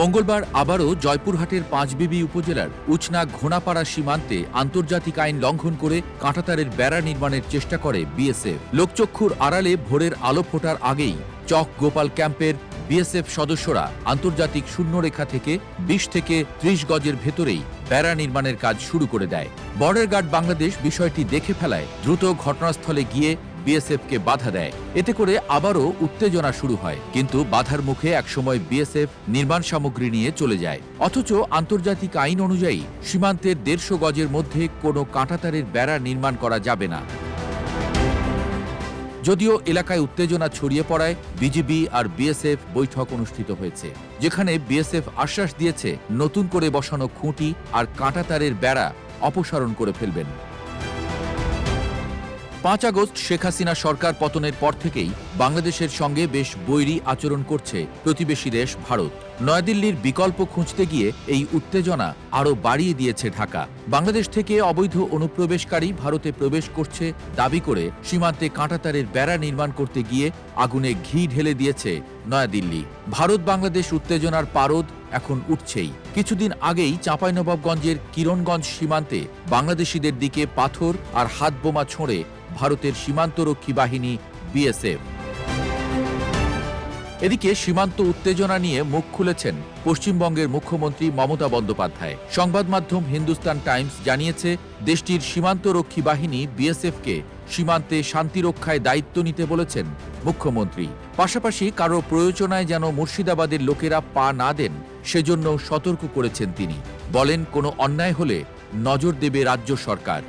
মঙ্গলবার আবারও জয়পুরহাটের পাঁচবিবি উপজেলার উচনা ঘোনাপাড়া সীমান্তে আন্তর্জাতিক আইন লঙ্ঘন করে কাঁটাতারের বেড়া নির্মাণের চেষ্টা করে বিএসএফ। লোকচক্ষুর আড়ালে ভোরের আলো ফোটার আগেই চক গোপাল ক্যাম্পের বিএসএফ সদস্যরা আন্তর্জাতিক শূন্যরেখা থেকে বিশ থেকে ত্রিশ গজের ভেতরেই বেড়া নির্মাণের কাজ শুরু করে দেয়। বর্ডার গার্ড বাংলাদেশ বিষয়টি দেখে ফেলায় দ্রুত ঘটনাস্থলে গিয়ে বিএসএফকে বাধা দেয়। এতে করে আবারও উত্তেজনা শুরু হয়। কিন্তু বাধার মুখে একসময় বিএসএফ নির্মাণ সামগ্রী নিয়ে চলে যায়। অথচ আন্তর্জাতিক আইন অনুযায়ী সীমান্তের দেড়শো গজের মধ্যে কোনো কাঁটাতারের বেড়া নির্মাণ করা যাবে না। যদিও এলাকায় উত্তেজনা ছড়িয়ে পড়ায় বিজিবি আর বিএসএফ বৈঠক অনুষ্ঠিত হয়েছে, যেখানে বিএসএফ আশ্বাস দিয়েছে, নতুন করে বসানো খুঁটি আর কাঁটাতারের বেড়া অপসারণ করে ফেলবেন। পাঁচ আগস্ট শেখ হাসিনা সরকার পতনের পর থেকেই বাংলাদেশের সঙ্গে বেশ বৈরী আচরণ করছে প্রতিবেশী দেশ ভারত। নয়াদিল্লির বিকল্প খুঁজতে গিয়ে এই উত্তেজনা আরও বাড়িয়ে দিয়েছে ঢাকা। বাংলাদেশ থেকে অবৈধ অনুপ্রবেশকারী ভারতে প্রবেশ করছে দাবি করে সীমান্তে কাঁটাতারের বেড়া নির্মাণ করতে গিয়ে আগুনে ঘি ঢেলে দিয়েছে নয়াদিল্লি। ভারত বাংলাদেশ উত্তেজনার পারদ এখন উঠছেই। কিছুদিন আগেই চাঁপাইনবাবগঞ্জের কিরণগঞ্জ সীমান্তে বাংলাদেশিদের দিকে পাথর আর হাত বোমা ছোঁড়ে ভারতের সীমান্তরক্ষী বাহিনী বিএসএফ। এদিকে সীমান্ত উত্তেজনা নিয়ে মুখ খুলেছেন পশ্চিমবঙ্গের মুখ্যমন্ত্রী মমতা বন্দ্যোপাধ্যায়। সংবাদ মাধ্যম হিন্দুস্তান টাইমস জানিয়েছে, দেশটির সীমান্তরক্ষী বাহিনী বিএসএফকে সীমান্তে শান্তিরক্ষায় দায়িত্ব নিতে বলেছেন মুখ্যমন্ত্রী। পাশাপাশি কারও প্রয়োজনায় যেন মুর্শিদাবাদের লোকেরা পা না দেন, সেজন্য সতর্ক করেছেন তিনি। বলেন, কোনো অন্যায় হলে নজর দেবে রাজ্য সরকার।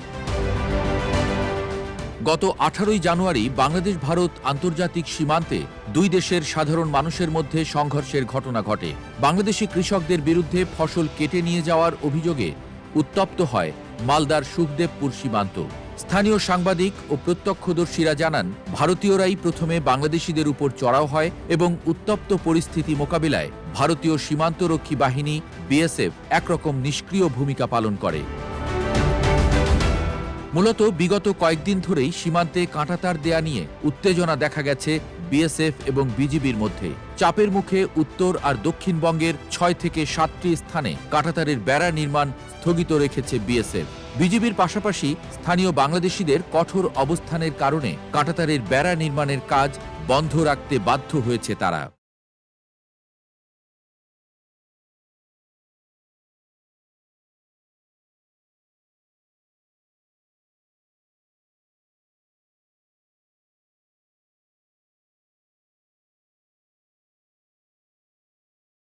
গত আঠারোই জানুয়ারি বাংলাদেশ, ভারত আন্তর্জাতিক সীমান্তে দুই দেশের সাধারণ মানুষের মধ্যে সংঘর্ষের ঘটনা ঘটে। বাংলাদেশি কৃষকদের বিরুদ্ধে ফসল কেটে নিয়ে যাওয়ার অভিযোগে উত্তপ্ত হয় মালদার সুখদেবপুর সীমান্ত। স্থানীয় সাংবাদিক ও প্রত্যক্ষদর্শীরা জানান, ভারতীয়রাই প্রথমে বাংলাদেশিদের উপর চড়াও হয় এবং উত্তপ্ত পরিস্থিতি মোকাবিলায় ভারতীয় সীমান্তরক্ষী বাহিনী, বিএসএফ, একরকম নিষ্ক্রিয় ভূমিকা পালন করে। মূলত বিগত কয়েকদিন ধরেই সীমান্তে কাঁটাতার দেয়া নিয়ে উত্তেজনা দেখা গেছে বিএসএফ এবং বিজিবির মধ্যে। চাপের মুখে উত্তর আর দক্ষিণবঙ্গের ছয় থেকে সাতটি স্থানে কাঁটাতারের বেড়া নির্মাণ স্থগিত রেখেছে বিএসএফ। বিজিবির পাশাপাশি স্থানীয় বাংলাদেশিদের কঠোর অবস্থানের কারণে কাঁটাতারের বেড়া নির্মাণের কাজ বন্ধ রাখতে বাধ্য হয়েছে তারা।